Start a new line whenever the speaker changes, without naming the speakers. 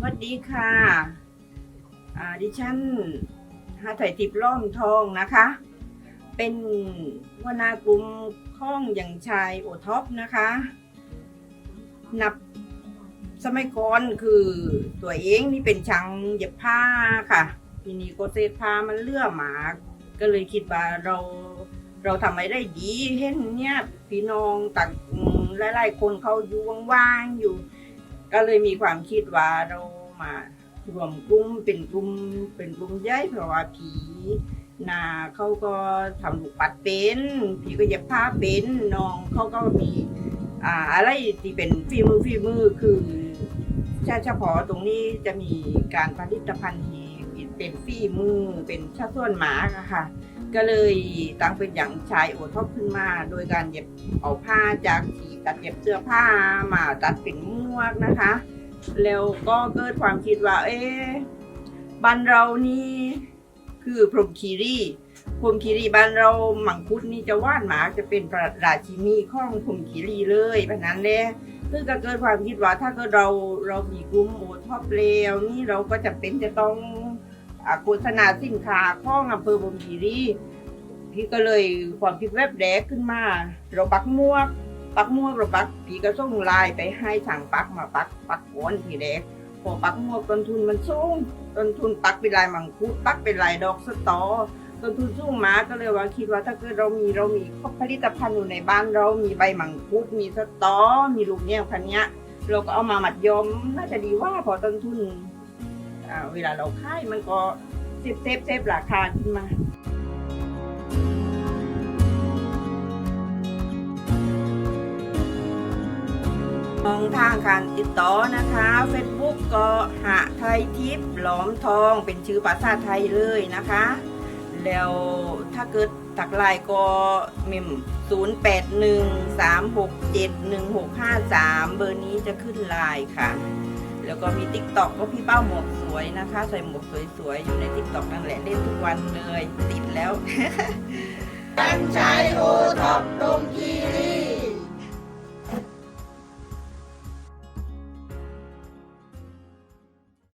สวัสดีค่ะดิฉันหาไถ่ทิพย์ล่อมทองนะคะ เป็นวนากลุ่มข้องอย่างชายโอท็อปนะคะ นับสมัยก่อนคือตัวเองนี่เป็นช่างเย็บผ้าค่ะ ทีนี้ก็เศษผ้ามันเลื่อหมา ก็เลยคิดว่าเราเราทำอะไรได้ดีเห็นเนี่ยพี่น้องต่างหลายๆคนเขาอยู่ว่างๆอยู่ ก็เลยมีความคิดว่าเรามารวมกลุ่มเป็นกลุ่มเป็นกลุ่มใหญ่เพราะว่าผีนาเขาก็ทำลูกปัดเป็นผีก็เย็บผ้าเป็นน้องเขาก็มีอ่าอะไรที่เป็นฝีมือฝีมือคือเฉพาะตรงนี้จะมีการผลิตภัณฑ์ที่เป็นฝีมือเป็นชาส่วนหมาค่ะ ก็เลยตั้งเป็นอย่างชายโอท็อปขึ้นมา โดยการเย็บเอาผ้าจากที่ตัดเย็บเสื้อผ้ามาตัดเป็นหม วกนะคะ แล้วก็เกิดความคิดว่า เอ๊ะบ้านเรานี่คือพรมคีรีพรมคีรีบ้านเราหมังคุดนี่จะว่านหมาจะเป็นประราชินีของพรมคีรีเลยเพราะนั้นเลยซึ่งก็เกิดความคิดว่าถ้าเกิดเราเรามีกลุ่มโอท็อปแล้วนี่เราก็จะเป็นจะต้องโฆษณาสินค้าของอำเภอพรมคีรีพี่ก็เลยความคิดแวบแรกขึ้นมา เราปักมวก ปักหมวกเราปักพี่ก็ส่งลน์ไปให้ช่างปักมาปักปักโอนทีแรกพอปักหมวต้นทุนมันสูงต้นทุนปักเป็นลายมังคุดปักเป็นลายดอกสตอต้นทุนสูงมาก็เลยว่าคิดว่าถ้าเกิดเรามีเรามีผลิตภัณฑ์อยู่ในบ้านเรามีใบมังคุดมีสตอ มีลูกเนี่ยพันเนี้ยเราก็เอามาหมัดยอมน่าจะดีว่าพอต้นทุนเวลาเราขายมันก็เซฟเซฟเซฟราคาขึ้นมา มองทางการติดต่อนะคะ Facebook ก็หาไทยทิพย์หลอมทองเป็นชื่อภาษาไทยเลยนะคะ แล้วถ้าเกิดตักไลน์ก็เมม0813671653 เบอร์นี้จะขึ้นไลน์ค่ะ แล้วก็มี t ิ k t o k ก็พี่เป้าหมวกสวยนะคะ ใส่หมวกสวยๆ อยู่ใน t ิ k t o k นั่นแหละเล่นทุกวันเลย ติดแล้ว กันชายโอท็อปลงคีรี